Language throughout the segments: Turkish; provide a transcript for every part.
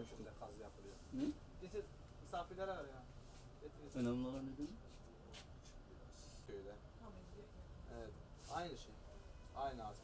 görmüştüm. şekilde kaz yapılıyor. Hı? Bizi misafirlere var ya. Getirirsin Önemli olan ne demek? köyde. Evet. Aynı şey. Aynı ağaç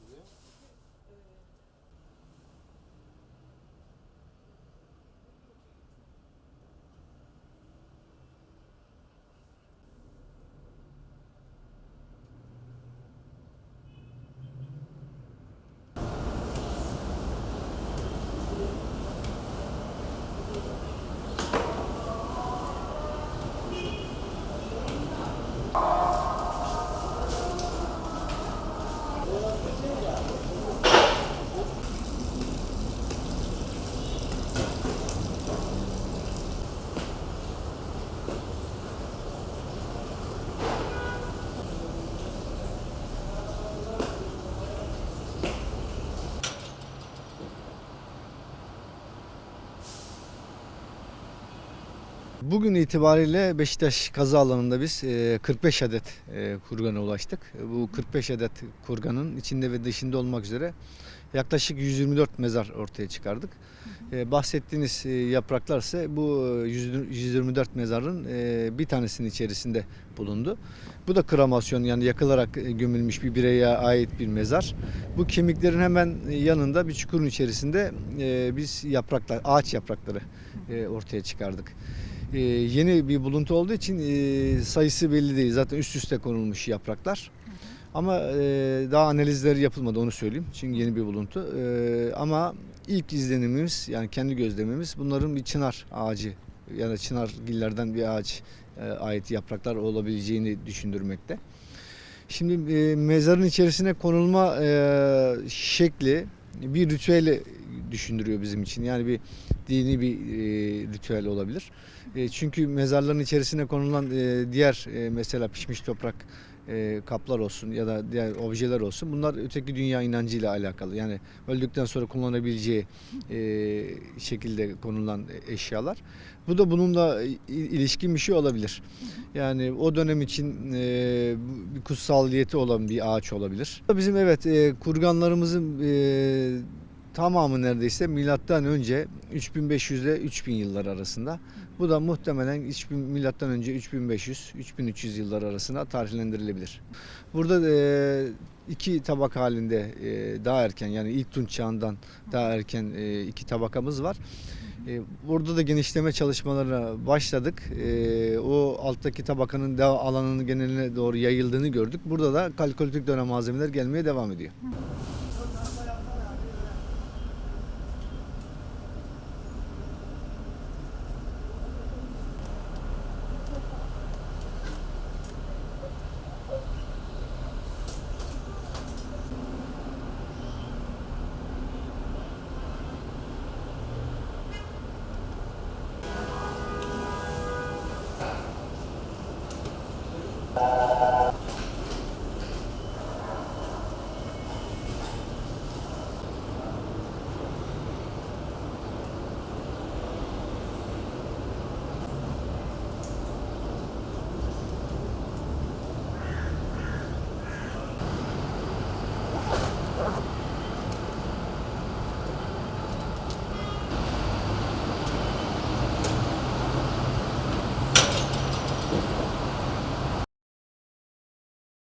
Bugün itibariyle Beşiktaş kazı alanında biz e, 45 adet e, kurgana ulaştık. Bu 45 adet kurganın içinde ve dışında olmak üzere yaklaşık 124 mezar ortaya çıkardık. E, Bahsettiğiniz e, yapraklar ise bu e, 100 124 mezarın e, bir tanesinin içerisinde bulundu. Bu da kremasyon yani yakılarak e, gömülmüş bir bireye ait bir mezar. Bu kemiklerin hemen yanında bir çukurun içerisinde e, biz yapraklar, ağaç yaprakları e, ortaya çıkardık. Ee, yeni bir buluntu olduğu için e, sayısı belli değil. Zaten üst üste konulmuş yapraklar. Ama e, daha analizleri yapılmadı onu söyleyeyim. Çünkü yeni bir buluntu. E, ama ilk izlenimimiz yani kendi gözlemimiz bunların bir çınar ağacı ya da çınar gillerden bir ağaç e, ait yapraklar olabileceğini düşündürmekte. Şimdi e, mezarın içerisine konulma e, şekli bir ritüeli düşündürüyor bizim için. Yani bir dini bir e, ritüel olabilir. E, çünkü mezarların içerisine konulan e, diğer e, mesela pişmiş toprak e, kaplar olsun ya da diğer objeler olsun bunlar öteki dünya inancıyla alakalı. Yani öldükten sonra kullanabileceği e, şekilde konulan eşyalar. Bu da bununla i- ilişkin bir şey olabilir. Yani o dönem için e, bir kutsalliyeti olan bir ağaç olabilir. Bizim evet e, kurganlarımızın e, tamamı neredeyse milattan önce 3500 ile 3000 yıllar arasında. Bu da muhtemelen 3000 milattan önce 3500 3300 yıllar arasında tarihlendirilebilir. Burada e, iki tabak halinde e, daha erken yani ilk Tunç çağından daha erken e, iki tabakamız var. Burada da genişleme çalışmalarına başladık. O alttaki tabakanın dev alanının geneline doğru yayıldığını gördük. Burada da kalkolitik dönem malzemeler gelmeye devam ediyor.